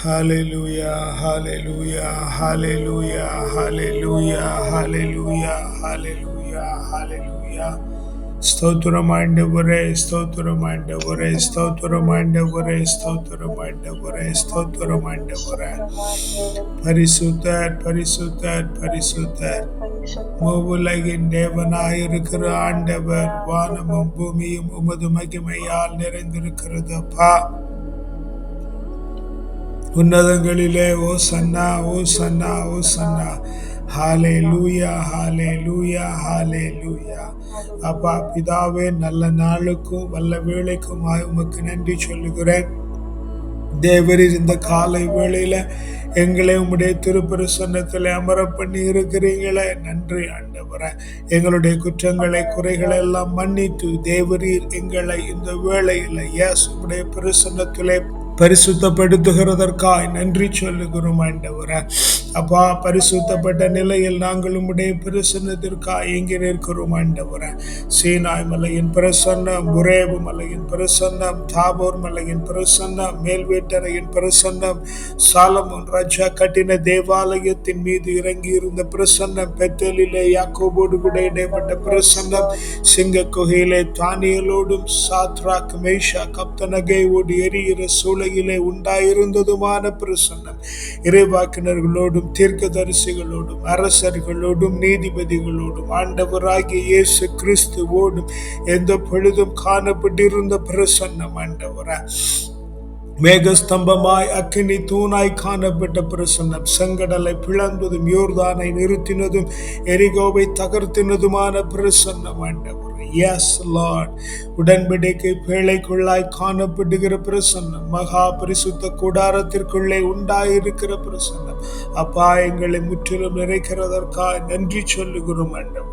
Hallelujah, hallelujah, hallelujah, hallelujah, hallelujah, hallelujah, hallelujah. ஸ்தோத்திரம் ஆண்டவரே ஸ்தோத்திரம் ஆண்டவரே ஸ்தோத்திரம் ஆண்டவரே ஸ்தோத்திரம் ஆண்டவரே ஸ்தோத்திரம் ஆண்டவரே பரிசுத்தர் பரிசுத்தர் பரிசுத்தர் மூவுலகின் தேவனாயிருக்கிற ஆண்டவர் வானமும் பூமியும் உமது மகிமையால் நிறைந்திருக்கிறது அப்பா உன்னதங்களிலே ஓ சன்னா ஓ சன்னா ஓ சன்னா. ஹாலே லூயா ஹாலே லூயா ஹாலே லூயா அப்பா பிதாவே நல்ல நாளுக்கும் வல்ல வேலைக்கும் உமக்கு நன்றி சொல்லுகிறேன். தேவரீர் இந்த காலை வேளையில எங்களை உம்முடைய திருப்பரிசன்னத்தில் அமர பண்ணி இருக்கிறீங்களே நன்றி ஆண்டவர. எங்களுடைய குற்றங்களை குறைகளை எல்லாம் மன்னித்து தேவரீர் எங்களை இந்த வேளையில் எஸ் உம்முடைய பிரசன்னத்திலே பரிசுத்தப்படுத்துகிறதற்காய் நன்றி சொல்லுகிறோம் ஆண்டவர. அப்பா பரிசுத்தப்பட்ட நிலையில் நாங்கள் உம்முடைய பிரசன்னத்திற்காய் எங்கே நிற்கிறோம் ஆண்டவர. சீனாய் மலையின் பிரசன்னம் புரேவு மலையின் பிரசன்னம் தாபோர் மலையின் பிரசன்னம் மேல்வேட்டரையின் பிரசன்னம் சாலமோன் ராஜா கட்டின தேவாலயத்தின் மீது இறங்கி இருந்த பிரசன்னம் பெத்தலிலே யாக்கோபோடு கூட இடைப்பட்ட பிரசன்னம் சிங்க குகையிலே தானியலோடும் கப்தனகை மேஷா கப்தனகையோடு சூளை சூளையிலே உண்டாயிருந்ததுமான பிரசன்னம். இறைவாக்கினர்களோடும் தீர்க்கதரிசிகளோடும் அரசர்களோடும் நீதிபதிகளோடும் ஆண்டவராகிய இயேசு கிறிஸ்துவோடும் எந்த பொழுதும் காணப்பட்டிருந்த பிரசன்னம் ஆண்டவரா. மேகஸ்தம்பமாய் அக்கினி தூணாய் காணப்பட்ட பிரசன்னம். செங்கடலை பிளந்ததும் யோர்தானை நிறுத்தினதும் எரிகோவை தகர்த்தினதுமான பிரசன்னம் ஆண்டவர். எஸ் லார்ட் உடன்படிக்கை பேழைக்குள்ளாய் காணப்படுகிற பிரசன்னம் மகா பரிசுத்த கூடாரத்திற்குள்ளே உண்டாயிருக்கிற பிரசன்னம். அப்பா எங்களை முற்றிலும் நிறைக்கிறதற்காக நன்றி சொல்லுகிறோம் ஆண்டவர்.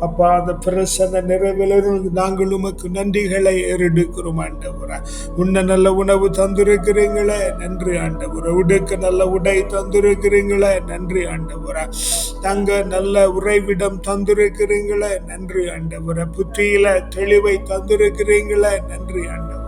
அப்பா அந்த பிரசன்ன நிறைவிலிருந்து நாங்கள் உமக்கு நன்றிகளை ஏறெடுக்கிறோம் ஆண்டவர். உன்ன நல்ல உணவு தந்திருக்கிறீங்களே நன்றி ஆண்டவர். உடுக்க நல்ல உடை தந்திருக்கிறீங்களே நன்றி ஆண்டவர். தங்க நல்ல உறைவிடம் தந்திருக்கிறீங்களே நன்றி ஆண்டவர். புத்தியில தெளிவை தந்திருக்கிறீங்களே? நன்றி ஆண்டவர்.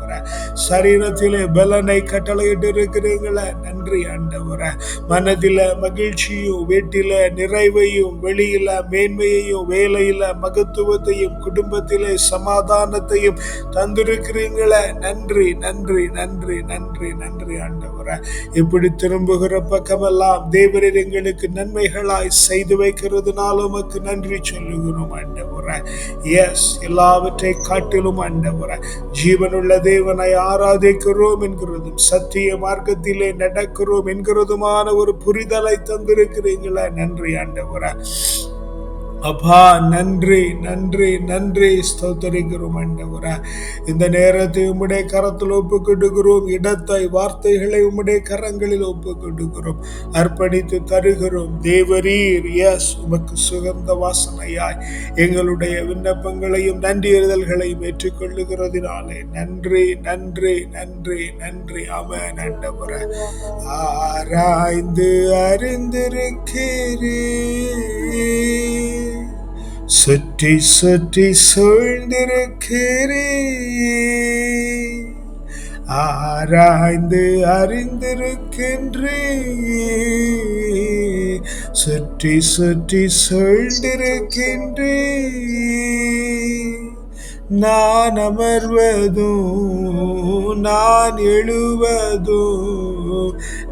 சரீரத்திலே பலனை கட்டளையிட்டு இருக்கிறீங்களே நன்றி ஆண்டவர. மனதில மகிழ்ச்சியும் வீட்டில நிறைவையும் வெளியில மேன்மையையும் வேலையில மகத்துவத்தையும் குடும்பத்திலே சமாதானத்தையும் தந்திருக்கிறீங்களே? நன்றி நன்றி நன்றி நன்றி நன்றி ஆண்டவர். இப்படி திரும்புகிற பக்கமெல்லாம் தேவரீர் எங்களுக்கு நன்மைகளாய் செய்து வைக்கிறதுனால உமக்கு நன்றி சொல்லுகிறோம் ஆண்டவர. எஸ் எல்லாவற்றை காட்டிலும் ஆண்டவர ஜீவனுள்ள தேவனை ஆராதிக்கிறோம் என்கிறதும் சத்திய மார்க்கத்திலே நடக்கிறோம் என்கிறதுமான ஒரு புரிதலை தந்திருக்கிறீங்களா நன்றி ஆண்டவர. அப்பா நன்றி நன்றி நன்றி. ஸ்தோத்தரிக்கிறோம் ஆண்டவர. இந்த நேரத்தை உம்முடைய கரத்தில் ஒப்பு கொடுக்கிறோம் இடத்தை வார்த்தைகளை உம்முடைய கரங்களில் ஒப்பு கொடுக்கிறோம் அர்ப்பணித்து தருகிறோம். தேவரீர் எஸ் உமக்கு சுகந்த வாசனையாய் எங்களுடைய விண்ணப்பங்களையும் நன்றியறிதல்களையும் ஏற்றுக்கொள்ளுகிறதினாலே நன்றி நன்றி நன்றி நன்றி. அவன் ஆண்டவர. ஆராய்ந்து அறிந்திருக்கிறேன் சுற்றி சுற்றி சூழ்ந்திருக்கிறே ஆராய்ந்து அறிந்திருக்கின்றே சுற்றி சுற்றி சொல்ந்திருக்கின்றே நான் அமர்வதும் நான் எழுவதும்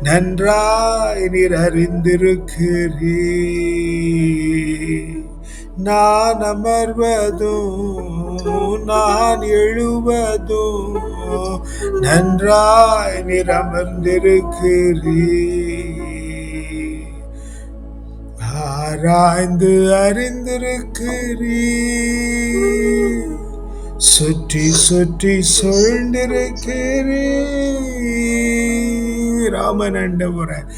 நன்றாய் நீர் அறிந்திருக்கிறேன் நான் அமர்வதும் நான் எழுவதும் நன்றாய் நிரமர்ந்திருக்கிறீ ஆராய்ந்து அறிந்திருக்கிறீ சுற்றி சுற்றி சொல்ந்திருக்கிறீ ராமன் அண்டபுரன்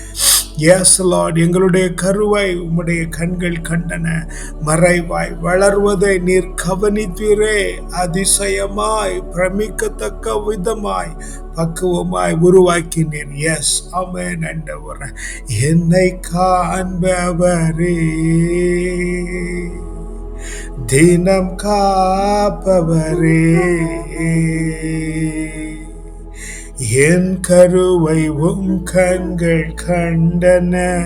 எஸ் லார்ட் எங்களுடைய கருவை உம்முடைய கண்கள் கண்டன. மறைவாய் வளர்வதை நீர் கவனித்தீரே. அதிசயமாய் பிரமிக்கத்தக்க விதமாய் பக்குவமாய் உருவாக்கினீர். எஸ் அமேன் ஆண்டவர. என்னை காண்பவரே. தினம் காப்பவரே. என் கருவை உம் கண்கள் கண்டன.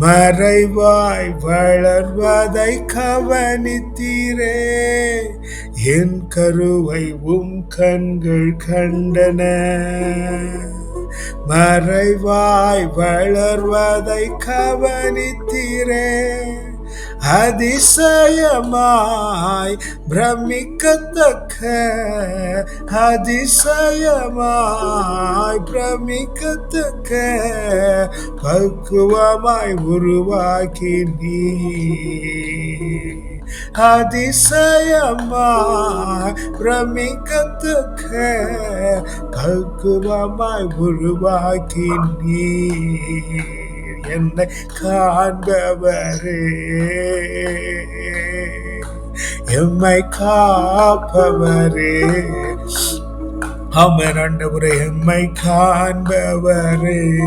மறைவாய் வளர்வதை கவனித்தீரே. என் கருவை உம் கண்கள் கண்டன. மறைவாய் வளர்வதை கவனித்தீரே. அதிசயமாய் பிரமிக்கத்தக்க அதிசயமாய் பிரமிக்கத்தக்க பக்குவமாய் உருவாக்கி நீ அதிசயமாய் பிரமிக்கத்தக்க பக்குவமாய் உருவாக்கி நீ என்னை காண்பவரே. எம்மை காப்பவரே. அமர் ஆண்டவரே எம்மை காண்பவரே.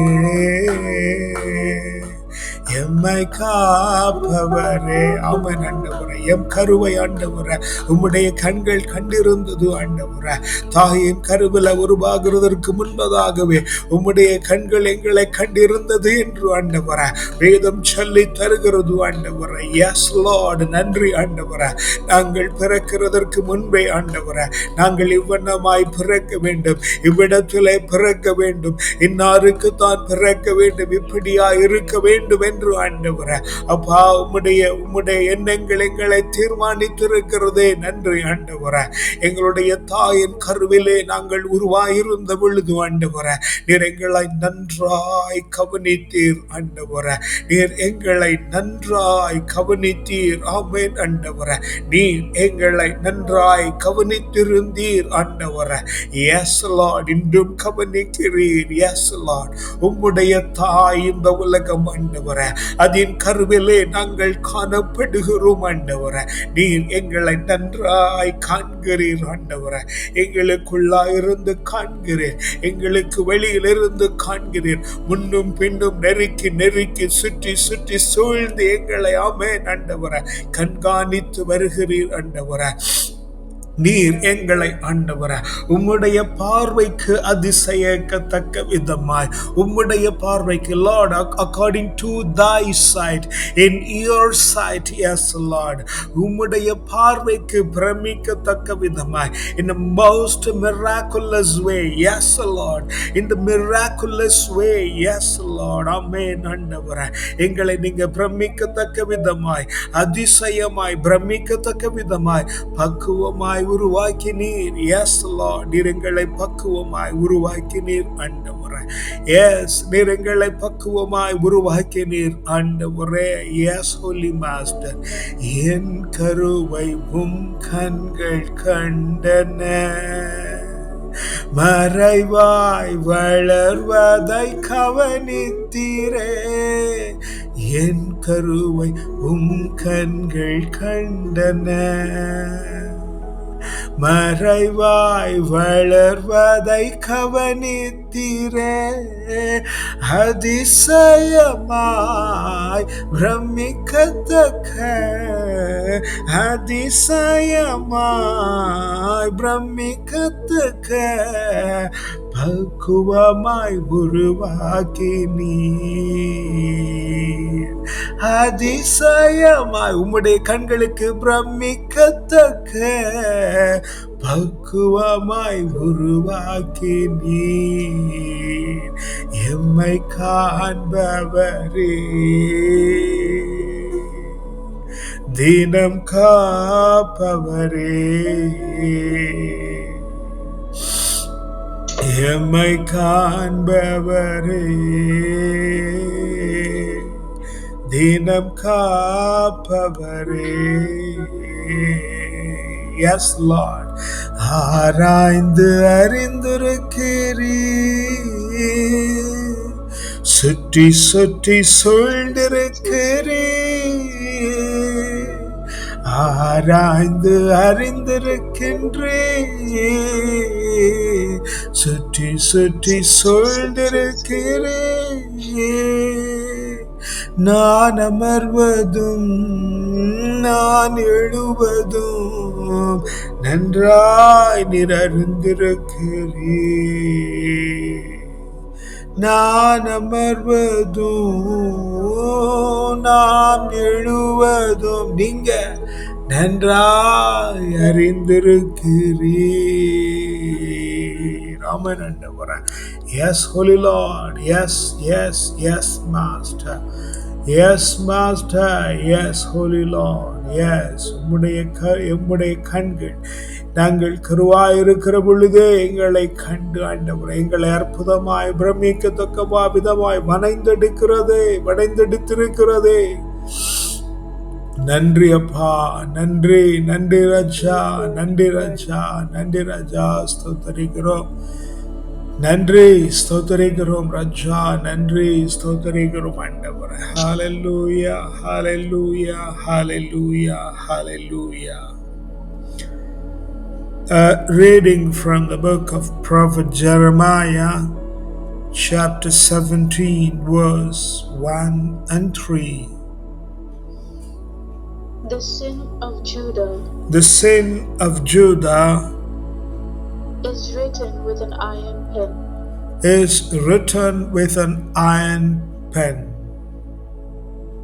எம்மை காப்பவரே. அவன் ஆண்டவரே எம் கருவை ஆண்டவரே உம்முடைய கண்கள் கண்டிருந்தது ஆண்டவரே தாயின் கருவில் உருவாகிறதற்கு முன்பதாகவே உம்முடைய கண்கள் எங்களை கண்டிருந்தது என்று ஆண்டவர வேதம் சொல்லி தருகிறது ஆண்டவர எஸ் லார்டு நன்றி ஆண்டவர நாங்கள் பிறக்கிறதற்கு முன்பே ஆண்டவர நாங்கள் இவ்வண்ணமாய் பிறக்க வேண்டும். இவ்விடத்திலே பிறக்க வேண்டும். இன்னாருக்கு தான் பிறக்க வேண்டும். இப்படியா இருக்க வேண்டும் என்று ஆண்டவரே அப்பா உம்முடைய உம்முடைய எண்ணங்கள் எங்களை தீர்மானித்திருக்கிறதே நன்றி ஆண்டவரே எங்களுடைய தாயின் கருவிலே நாங்கள் உருவாயிருந்த பொழுது ஆண்டவரே நீர் எங்களை நன்றாய் கவனித்தீர் ஆண்டவரே நீர் எங்களை நன்றாய் கவனித்தீர் ஆமேன் ஆண்டவரே நீர் எங்களை நன்றாய் கவனித்திருந்தீர் ஆண்டவரே எஸ் லார்ட் இன்றும் கவனிக்கிறீர். எஸ் லார்ட் உம்முடைய தாய் இந்த உலகம் ஆண்டவரே அதன் கருவிலே நாங்கள் காணப்படுகிறோம் ஆண்டவர. நீர் எங்களை நன்றாய் காண்கிறீர் அன்றவரை எங்களுக்குள்ளா இருந்து காண்கிறீர். எங்களுக்கு வெளியிலிருந்து காண்கிறீர். முன்னும் பின்னும் நெருக்கி நெருக்கி சுற்றி சுற்றி சூழ்ந்து எங்களை ஆமே ஆண்டவர. கண்காணித்து வருகிறீர் ஆண்டவர. நீர் எங்களை ஆண்டவர உம்முடைய பார்வைக்கு அதிசயக்கத்தக்க விதமாய். உம்முடைய பார்வைக்கு Lord according to thy sight in your sight yes Lord உம்முடைய பார்வைக்கு பிரமிக்கத்தக்க விதமாய். In most miraculous way yes Lord இந்த miraculous way yes Lord amen ஆண்டவர. எங்களை நீங்க பிரமிக்கத்தக்க விதமாய் அதிசயமாய் பிரமிக்கத்தக்க விதமாய் பக்குவமாய் உருவாக்கினீர். எஸ் லார்ட் நீர் எங்களை பக்குவமாய் உருவாக்கினீர் ஆண்டவரே. எஸ் நீர் எங்களை பக்குவமாய் உருவாக்கினீர் ஆண்டவரே. எஸ் ஹோலி மாஸ்டர் என் கருவை உம் கண்கள் கண்டன. மறைவாய் வளர்வதை கவனித்தீரே. என் கருவை உம் கண்கள் கண்டன. மறைவாய் வளர்வதை கவனித்திரே. அதிசயமாய் பிரமிக்கத்தக்க அதிசயமாய் பிரமிக்கத்தக்க பக்குவமாய் உருவாக்கி நீ அதிசயமாய் உம்முடைய கண்களுக்கு பிரமிக்கத்தக்க பக்குவமாய் உருவாக்கி நீ எம்மை காண்பவரே தினம் காப்பவரே. எம்மை காண்பவரே. தினம் காப்பவரே. எஸ் லார்ட் ஆராய்ந்து அறிந்திருக்கிறீ சுற்றி சுற்றி சூழ்ந்திருக்கிறீ ஆராய்ந்து அறிந்திருக்கின்றே சுற்றி சுற்றி சொல்ந்திருக்கிறே நான் அமர்வதும் நான் எழுவதும் நன்றாய் நிறைந்திருக்கிறீ நான் அமர்வதும் நாம் எழுவதும். நீங்க நன்றாய் அறிந்திருக்கிறீ ராமன் ஆண்டவரன் yes holy Lord yes yes yes master yes master yes holy Lord yes உம்முடைய க எம்முடைய கண்கள். நாங்கள் கருவாயிருக்கிற பொழுதே எங்களை கண்டு ஆண்டவர் எங்களை அற்புதமாய் பிரமிக்கத்தக்கமா விதமாய் வனைந்தெடுக்கிறதே வனைந்தெடுத்திருக்கிறதே நன்றி அப்பா நன்றி நன்றி ராஜா நன்றி ராஜா நன்றி ராஜா ஸ்தோத்தரிக்கிறோம் நன்றி ஸ்தோத்தரிக்கிறோம் ராஜா நன்றி ஸ்தோத்தரிக்கிறோம் ஆண்டவர் ஹalleluya ஹalleluya ஹalleluya ஹalleluya A reading from the book of prophet Jeremiah chapter 17 verse 1 and 3 The sin of Judah The sin of Judah is written with an iron pen. is written with an iron pen,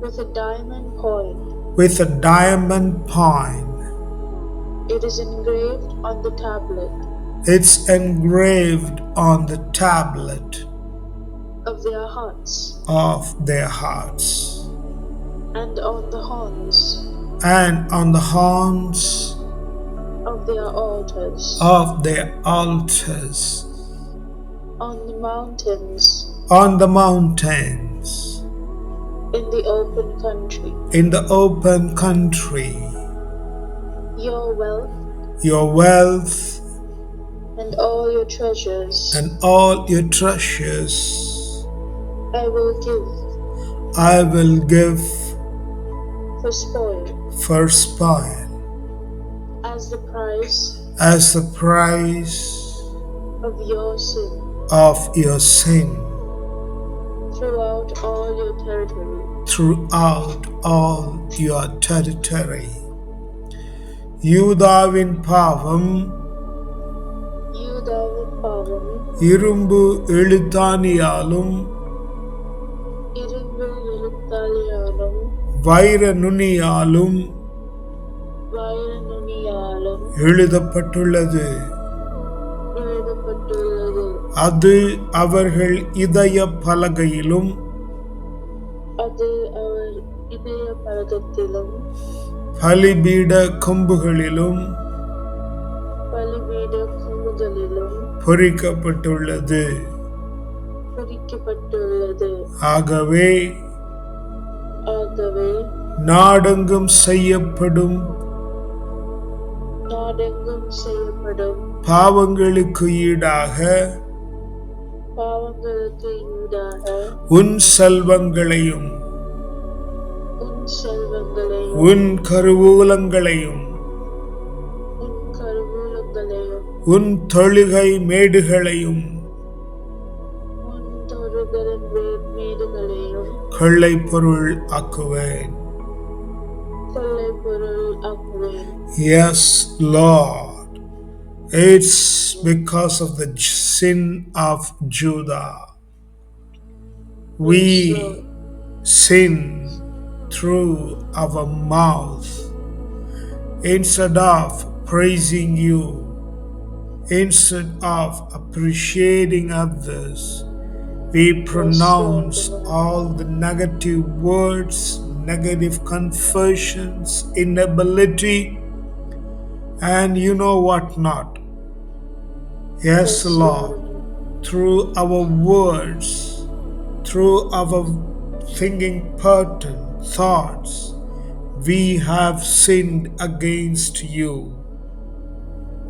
with a diamond point. with a diamond point. It is engraved on the tablet It's engraved on the tablet of their hearts of their hearts and on the horns and on the horns of their altars, of their altars. On the mountains, on the mountains. In the open country. in the open country. Your wealth. Your wealth. And all your treasures. And all your treasures. I will give. I will give for spoil for spoil as the price as the price of your sin of your sin throughout all your territory. throughout all your territory. யூதாவின் பாவம் யூதாவின் பாவம் இரும்பு எழுத்தாணியாலும் வைர நுனியாலும் எழுதப்பட்டுள்ளது. அது அவர்கள் இதய பலகையிலும் பலிபீட கொம்புகளிலும் பொறிக்கப்பட்டுள்ளது. ஆகவே ஆகவே நாடெங்கும் செய்யப்படும். நாடெங்கும் செய்யப்படும். பாவங்களுக்கு ஈடாக. பாவங்களுக்கு ஈடாக. உன் செல்வங்களையும். உன் செல்வங்களையும். உன் கருவூலங்களையும். உன் தொழுகை மேடுகளையும். கொள்ளை பொருள் ஆக்குவேன் கொள்ளை பொருள் ஆக்குவேன் Yes, Lord. It's because of the sin of Judah. We sin through our mouth instead of praising you, instead of appreciating others. we pronounce all the negative words, negative confessions, inability, and you know what not. Yes, Lord, through our words, through our thinking pattern, thoughts, we have sinned against you.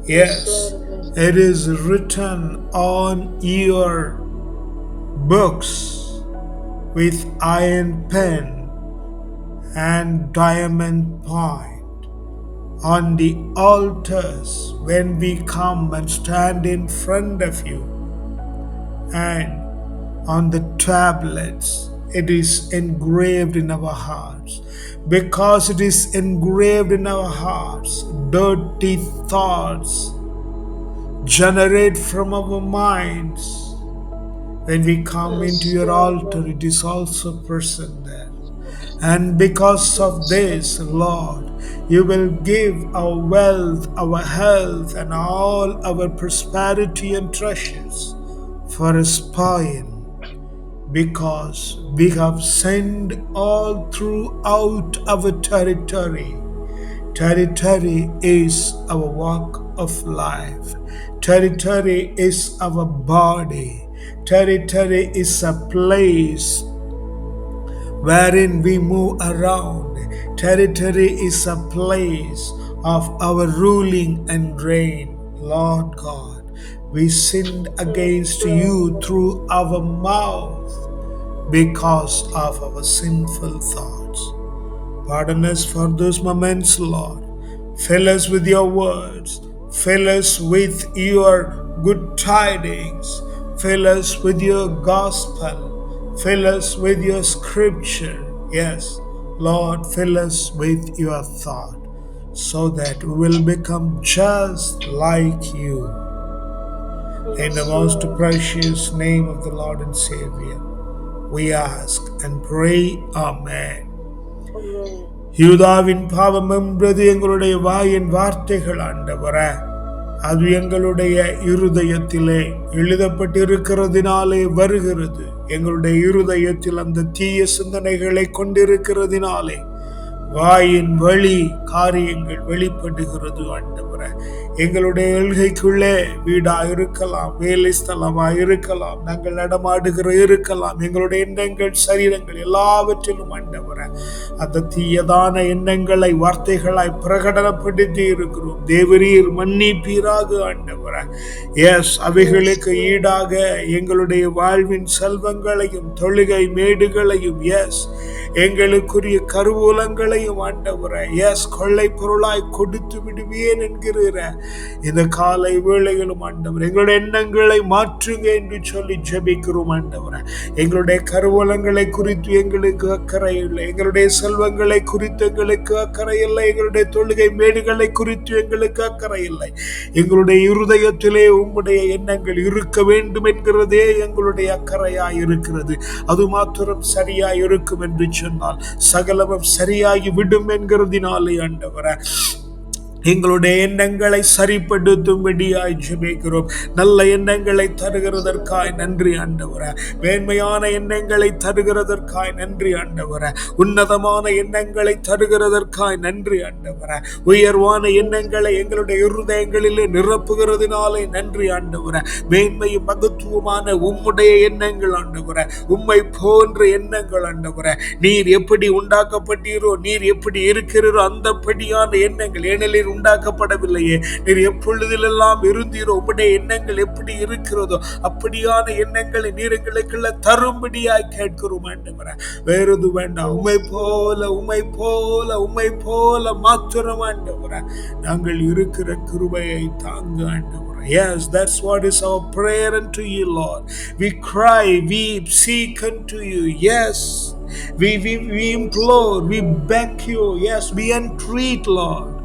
Yes, it is written on your books with iron pen and diamond point on the altars when we come and stand in front of you and on the tablets it is engraved in our hearts because it is engraved in our hearts. Dirty thoughts generate from our minds. When we come into your altar, it is also present there. And because of this, Lord, you will give our wealth, our health, and all our prosperity and treasures for a spoil because we have sinned all throughout our territory. Territory is our walk of life. Territory is our body. Territory is a place wherein we move around. Territory is a place of our ruling and reign. Lord God, we sinned against you through our mouth because of our sinful thoughts. Pardon us for those moments, Lord. Fill us with your words. Fill us with your good tidings. Fill us with your gospel. Fill us with your scripture. Yes, Lord, fill us with your thought so that we will become just like you. In the Yes, most Lord. precious name of the Lord and Savior, we ask and pray, Amen. Amen. யூதாவின் பாவம் என்பது எங்களுடைய வாயின் வார்த்தைகள் ஆண்டவர அது எங்களுடைய இருதயத்திலே எழுதப்பட்டிருக்கிறதினாலே வருகிறது. எங்களுடைய இருதயத்தில் அந்த தீய சிந்தனைகளை கொண்டிருக்கிறதினாலே வாயின் வழி காரியங்கள் வெளிப்படுகிறது ஆண்டவரை. எங்களுடைய எல்கைக்குள்ளே வீடா இருக்கலாம் வேலை ஸ்தலமா இருக்கலாம் நாங்கள் நடமாடுகிற இருக்கலாம் எங்களுடைய எண்ணங்கள் சரீரங்கள் எல்லாவற்றிலும் ஆண்டவர அந்த தீயதான எண்ணங்களை வார்த்தைகளாய் பிரகடனப்படுத்தி இருக்கிறோம். தேவரீர் மன்னிப்பீராக ஆண்டவர எஸ் அவைகளுக்கு ஈடாக எங்களுடைய வாழ்வின் செல்வங்களையும் தொழுகை மேடுகளையும் எஸ் எங்களுக்குரிய கருவூலங்களையும் ஆண்டவர எஸ் கொள்ளை பொருளாய் கொடுத்து விடுவேன் என்கிற இந்த காலை வேளையிலும் ஆண்டவர் எங்களுடைய எண்ணங்களை மாற்றுங்க என்று சொல்லி ஜபிக்கிறோம் ஆண்டவர். எங்களுடைய கருவலங்களை குறித்து எங்களுக்கு அக்கறை இல்லை. எங்களுடைய செல்வங்களை குறித்து எங்களுக்கு அக்கறை இல்லை. எங்களுடைய தொழுகை மேடுகளை குறித்து எங்களுக்கு அக்கறை இல்லை. எங்களுடைய இருதயத்திலே உம்முடைய எண்ணங்கள் இருக்க வேண்டும் என்கிறதே எங்களுடைய அக்கறையாய் இருக்கிறது. அது மாத்திரம் சரியாய் இருக்கும் என்று சொன்னால் சகலமும் சரியாகி விடும் என்கிறதினாலே ஆண்டவர. எங்களுடைய எண்ணங்களை சரிப்படுத்தும்படியாய் ஜெபிக்கிறோம். நல்ல எண்ணங்களை தருகிறதற்காய் நன்றி ஆண்டவர. மேன்மையான எண்ணங்களை தருகிறதற்காய் நன்றி ஆண்டவர. உன்னதமான எண்ணங்களை தருகிறதற்காய் நன்றி ஆண்டவர. உயர்வான எண்ணங்களை எங்களுடைய இருதயங்களிலே நிரப்புகிறதுனாலே நன்றி ஆண்டவர. மேன்மையும் மகத்துவமான உம்முடைய எண்ணங்கள் ஆண்டவர. உம்மை போன்ற எண்ணங்கள் ஆண்டவர. நீர் எப்படி உண்டாக்கப்பட்டீரோ நீர் எப்படி இருக்கிறீரோ அந்தபடியான எண்ணங்கள் ஏனெனில் உண்டாக்கப்படவில்லையே நீர் எப்பொழுதிலெல்லாம் இருந்தீரோ உம்முடைய எண்ணங்கள் எப்படி இருக்கிறதோ அப்படியான எண்ணங்களை நீர் எங்களுக்குள்ள தரும்படியாய் கேட்கிறோம் ஆண்டவர வேறது வேண்டாம் உம்மை போல உம்மை போல உம்மை போல மாத்திரம் ஆண்டவர நாங்கள் இருக்கிற கிருபையை தாங்க ஆண்டவர Yes, that's what is our prayer unto you, Lord. We cry, we seek unto you. Yes, we, we, we implore, we beg you. Yes, we entreat, Lord.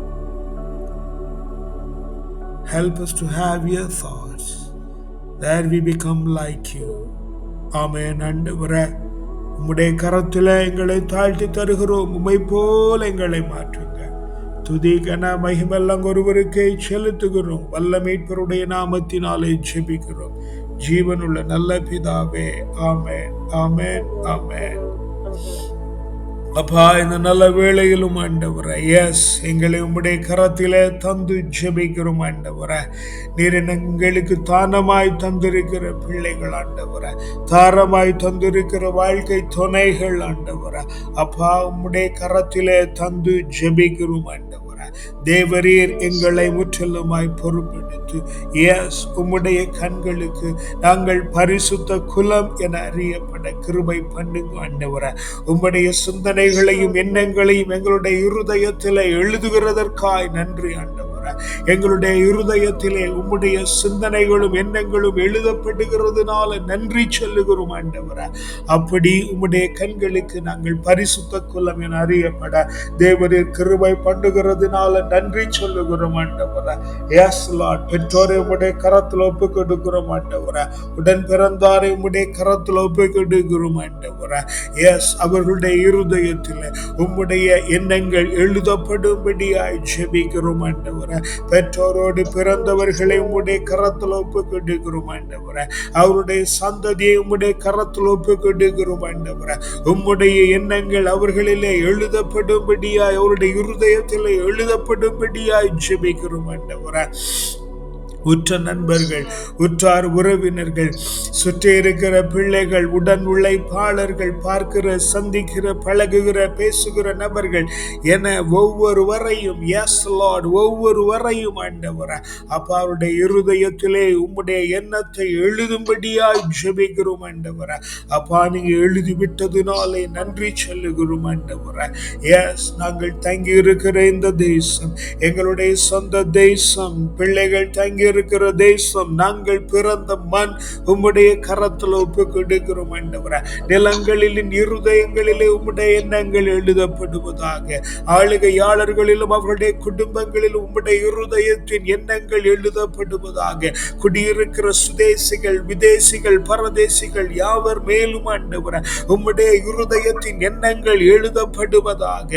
Help us to have your thoughts that we become like you. ஆமேன் ஆண்டவரே உம்முடைய கரத்தில் எங்களை தாழ்த்தி தருகிறோம். உம்மை போல் எங்களை மாற்றுங்க. துதி கன மகிமெல்லாம் ஒருவருக்கே செலுத்துகிறோம். வல்ல மீட்பருடைய நாமத்தினாலே ஜெபிக்கிறோம். ஜீவனுள்ள நல்ல பிதாவே ஆமேன் ஆமேன் ஆமேன். அப்பா இந்த நல்ல வேளையிலும் ஆண்டவரே எஸ் எங்களை உம்முடைய கரத்திலே தந்து ஜெபிக்கிறோம் ஆண்டவரே. நீர் எங்களுக்கு தானமாய் தந்திருக்கிற பிள்ளைகள் ஆண்டவரே. தாரமாய் தந்திருக்கிற வாழ்க்கை துணைகள் ஆண்டவர. அப்பா உம்முடைய கரத்திலே தந்து ஜெபிக்கிறோம் ஆண்டவரே. தேவரீர் எங்களை முற்றிலுமாய் பொறுப்பெடுத்து. எஸ் உம்முடைய கண்களுக்கு நாங்கள் பரிசுத்த குலம் என அறியப்பட கிருபை பண்ணுங்க ஆண்டவரே. உம்முடைய சிந்தனைகளையும் எண்ணங்களையும் எங்களுடைய இருதயத்தில் எழுதுகிறதற்காய் நன்றி ஆண்டவர். எங்களுடைய இருதயத்திலே உம்முடைய சிந்தனைகளும் எண்ணங்களும் எழுதப்படுகிறதுனால நன்றி சொல்லுகிறோம் ஆண்டவர. அப்படி உம்முடைய கண்களுக்கு நாங்கள் பரிசுத்த குலம் என அறியப்பட தேவரின் கிருபை பண்ணுகிறதுனால நன்றி சொல்லுகிறோம் ஆண்டவர. எஸ் லார்ட் பெற்றோரை உம்முடைய கரத்தில் ஒப்பு கொடுக்கிறோம் ஆண்டவர. உடன் பிறந்தாரை உம்முடைய கரத்தில் ஒப்பு கொடுக்கிறோம் ஆண்டவர. எஸ் அவர்களுடைய இருதயத்தில் உம்முடைய எண்ணங்கள் எழுதப்படும்படியாய் ஜெபிக்கிறோம் ஆண்டவர. பெற்றோரோடு பிறந்தவர்களை உம்முடைய கரத்தில் ஒப்பு கொடுக்கிறோம் ஆண்டவரே. அவருடைய சந்ததியை உம்முடைய கரத்தில் ஒப்பு கொடுக்கிறோம் ஆண்டவரே. உம்முடைய எண்ணங்கள் அவர்களிலே எழுதப்படும்படியாய் அவருடைய இருதயத்தில் எழுதப்படும்படியாய் ஜெபிக்கிறோம் ஆண்டவரே. உற்ற நண்பர்கள் உற்றார் உறவினர்கள் சுற்றி இருக்கிற பிள்ளைகள் உடன் உழைப்பாளர்கள் பார்க்கிற சந்திக்கிற பழகுகிற பேசுகிற நபர்கள் என ஒவ்வொருவரையும் எஸ் லார்ட் ஒவ்வொருவரையும் ஆண்டவர அப்பா அவருடைய இருதயத்திலே உம்முடைய எண்ணத்தை எழுதும்படியாய் ஜெபிக்கிறோம் ஆண்டவர. அப்பா நீங்க எழுதி விட்டதுனாலே நன்றி சொல்லுகிறோம் ஆண்டவர. எஸ் நாங்கள் தங்கி இருக்கிற இந்த தேசம் எங்களுடைய சொந்த தேசம் பிள்ளைகள் தங்கி இருக்கிற தேசம் நாங்கள் பிறந்த மண் உம்முடைய கரத்தில் ஒப்பு கொடுக்கிறோம் ஆண்டவரே. நிலங்களிலும் இருதயங்களிலே உம்முடைய எண்ணங்கள் எழுதப்படுவதாக ஆளுகையாளர்களிலும் அவருடைய குடும்பங்களிலும் உம்முடைய இருதயத்தின் எண்ணங்கள் எழுதப்படுவதாக குடியிருக்கிற சுதேசிகள் விதேசிகள் பரதேசிகள் யாவர் மேலும் ஆண்டவர உம்முடைய இருதயத்தின் எண்ணங்கள் எழுதப்படுவதாக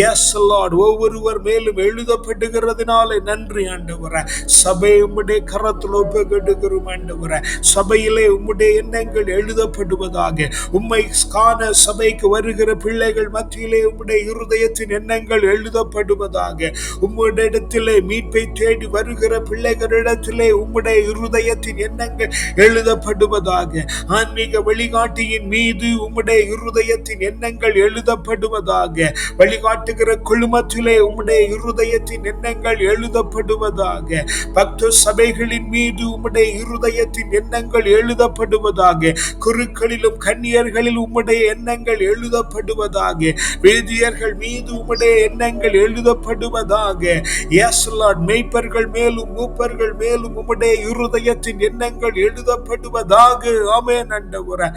எஸ் லார்ட் ஒவ்வொருவர் மேலும் எழுதப்படுகிறதுனால நன்றி ஆண்டவர. சபையும் உம்முடைய கரத்தில் ஒப்புக்கொடுக்கிறோம் ஆண்டவரே. சபையிலே உம்முடைய எண்ணங்கள் எழுதப்படுவதாக உம்மை காண சபைக்கு வருகிற பிள்ளைகள் மத்தியிலே உம்முடைய இருதயத்தின் எண்ணங்கள் எழுதப்படுவதாக உம்முடைய இடத்திலே மீட்பை தேடி வருகிற பிள்ளைகளிடத்திலே உம்முடைய இருதயத்தின் எண்ணங்கள் எழுதப்படுவதாக ஆன்மீக வழிகாட்டியின் மீது உம்முடைய இருதயத்தின் எண்ணங்கள் எழுதப்படுவதாக வழிகாட்டுகிற குழுமத்திலே உம்முடைய இருதயத்தின் எண்ணங்கள் எழுதப்படுவதாக பக்த சபைகளின் மீது உம்முடைய இருதயத்தின் எண்ணங்கள் எழுதப்படுவதாக குருக்களிலும் கன்னியர்களில் உம்முடைய எண்ணங்கள் எழுதப்படுவதாக வேதியர்கள் மீது உம்முடைய எண்ணங்கள் எழுதப்படுவதாக எஸ் மெய்ப்பர்கள் மேலும் மூப்பர்கள் மேலும் உம்முடைய இருதயத்தின் எண்ணங்கள் எழுதப்படுவதாக ஆமே ஆண்டவரே.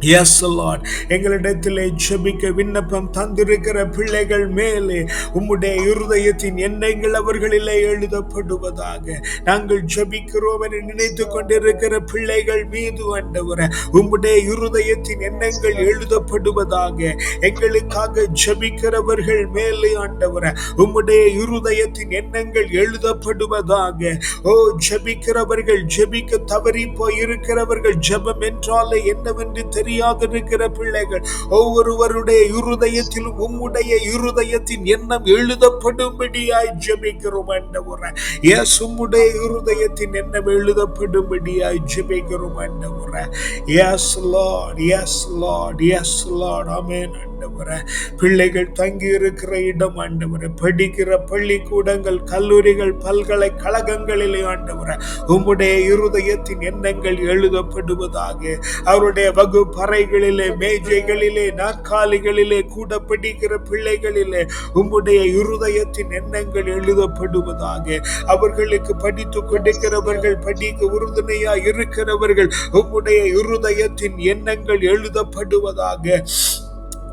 எஸ் லார்ட் எங்களிடத்திலே ஜெபிக்க விண்ணப்பம் தந்திருக்கிற பிள்ளைகள் மேலே உம்முடைய இருதயத்தின் எண்ணங்கள் அவர்களிலே எழுதப்படுவதாக. நாங்கள் ஜெபிக்கிறோம் என நினைத்து கொண்டிருக்கிற பிள்ளைகள் மீது ஆண்டவர உம்முடைய இருதயத்தின் எண்ணங்கள் எழுதப்படுவதாக. எங்களுக்காக ஜெபிக்கிறவர்கள் மேலே ஆண்டவர உம்முடைய இருதயத்தின் எண்ணங்கள் எழுதப்படுவதாக. ஓ ஜெபிக்கிறவர்கள் ஜெபிக்க தவறி போய் இருக்கிறவர்கள் ஜெபம் என்றாலே என்னவென்று தெரியாதிருக்கிற பிள்ளைகள் ஒவ்வொருவருடைய இருதயத்திலும் உம்முடைய இருதயத்தின் எண்ணம் எழுதப்படும்படியாய் ஜெபிக்கிறோம் ஆண்டவரே. எஸ் உம்முடைய இருதயத்தின் எண்ணம் எழுதப்படும்படியாய் ஜெபிக்கிறோம் ஆண்டவரே. Yes Lord yes Lord yes Lord amen ஆண்டவரை. பிள்ளைகள் தங்கி இருக்கிற இடம் ஆண்டவரை. படிக்கிற பள்ளிக்கூடங்கள் கல்லூரிகள் பல்கலைக்கழகங்களிலே ஆண்டவரை. உம்முடைய இருதயத்தின் எண்ணங்கள் எழுதப்படுவதாக. அவருடைய வகுப்பறைகளிலே மேஜைகளிலே நாற்காலிகளிலே கூட படிக்கிற பிள்ளைகளிலே உம்முடைய இருதயத்தின் எண்ணங்கள் எழுதப்படுவதாக. அவர்களுக்கு படித்து கொடுக்கிறவர்கள் படிக்க உறுதுணையா இருக்கிறவர்கள் உம்முடைய இருதயத்தின் எண்ணங்கள் எழுதப்படுவதாக.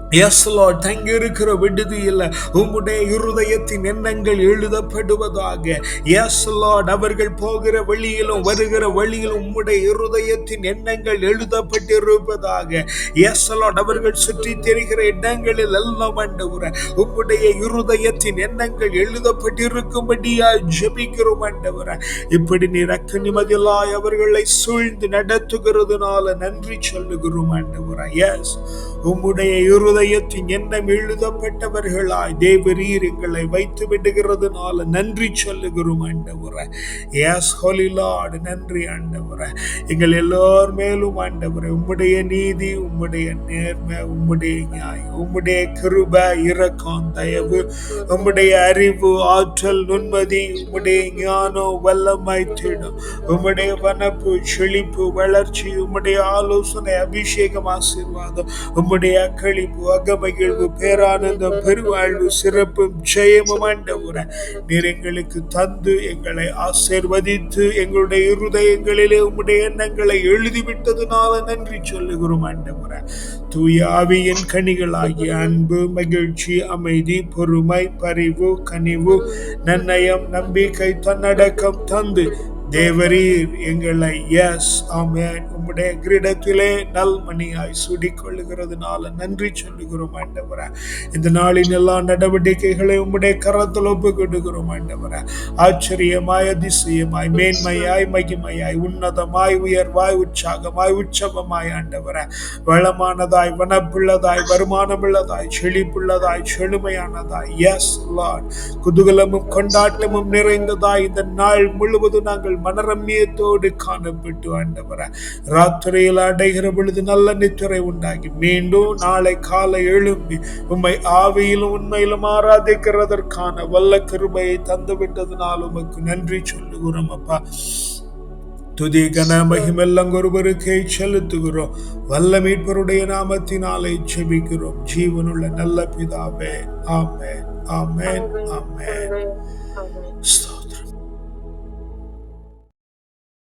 எஸ் லார்ட் தங்கி இருக்கிற விடுதியில் உம்முடைய இருதயத்தின் எண்ணங்கள் எழுதப்படுவதாக. எஸ் லார்ட் அவர்கள் போகிற வழியிலும் வருகிற வழியிலும் உம்முடைய இருதயத்தின் எண்ணங்கள் எழுதப்பட்டிருப்பதாக. எஸ் லார்ட் அவர்கள் சுற்றி தெரிகிற இடங்களில் எல்லாம் ஆண்டவர உம்முடைய இருதயத்தின் எண்ணங்கள் எழுதப்பட்டிருக்கும்படியா ஜபிக்கிறோம் ஆண்டவர. இப்படி நீ அக்கனிமதிலாய் அவர்களை சூழ்ந்து நடத்துகிறதுனால நன்றி சொல்லுகிறோம் ஆண்டவர. எஸ் உம்முடைய இருதயத்தின் எண்ணம் எழுதப்பட்டவர்களாய் தேவரீர் எங்களை வைத்து விடுகிறதுனால நன்றி சொல்லுகிறோம் ஆண்டவர. எஸ் ஹோலி நன்றி ஆண்டவர. எங்கள் எல்லோர் மேலும் ஆண்டவர உம்முடைய நீதி உம்முடைய நேர்மை உம்முடைய நியாயம் உம்முடைய கிருப இரக்கம் தயவு உம்முடைய அறிவு ஆற்றல் நுண்மதி உம்முடைய ஞானம் வல்லமை தேடும். உம்முடைய வனப்பு செழிப்பு வளர்ச்சி உம்முடைய ஆலோசனை அபிஷேகம் ஆசீர்வாதம் உம்முடைய அக்களிப்பு நிறைவு அகமகிழ்வு பேரானந்தம் பெருவாழ்வு சிறப்பும் ஜெயமும் ஆண்டவரே. நீர் எங்களுக்கு தந்து எங்களை ஆசீர்வதித்து எங்களுடைய இருதயங்களிலே உம்முடைய எண்ணங்களை எழுதிவிட்டதுனால நன்றி சொல்லுகிறோம் ஆண்டவரே. தூய ஆவியின் கனிகளாகிய அன்பு மகிழ்ச்சி அமைதி பொறுமை பரிவு கனிவு நன்னயம் நம்பிக்கை தன்னடக்கம் தந்து தேவரீர் எங்களை எஸ் ஆமேன் உம்முடைய கிரீடத்திலே நல்மணியாய் சுடிக்கொள்ளுகிறதுனால நன்றி சொல்லுகிறோம் ஆண்டவர. இந்த நாளின் எல்லா நடவடிக்கைகளை உம்முடைய கரத்தில் ஒப்பு கொடுக்கிறோம் ஆச்சரியமாய் அதிசயமாய் மேன்மையாய் மகிமையாய் உன்னதமாய் உயர்வாய் உற்சாகமாய் உற்சவமாய் ஆண்டவர. வளமானதாய் வனப்புள்ளதாய் வருமானமுள்ளதாய் செழிப்புள்ளதாய் செழுமையானதாய் எஸ் லார்ட் குதூகலமும் கொண்டாட்டமும் நிறைந்ததாய் இந்த நாள் முழுவதும் நாங்கள் மனரம்யத்தோடு காணப்பட்டு ஆண்டவர ராத்திரையில் அடைகிற பொழுது நல்ல நித்திரை உண்டாகி மீண்டும் நாளை காலை எழும்பி உம்மை ஆவியிலும் உண்மையிலும் ஆராதிக்கிறதற்கான வல்ல கிருபையை தந்துவிட்டதுனால் உமக்கு நன்றி சொல்லுகிறோம் அப்பா துதி கன மகிமெல்லாம் ஒருவருக்கே செலுத்துகிறோம் வல்ல மீட்பருடைய நாமத்தினாலே செபிக்கிறோம் ஜீவனுள்ள நல்ல பிதாவே ஆமேன் ஆமேன் ஆமேன் Amen. Amen. ஸ்தோத்திரம்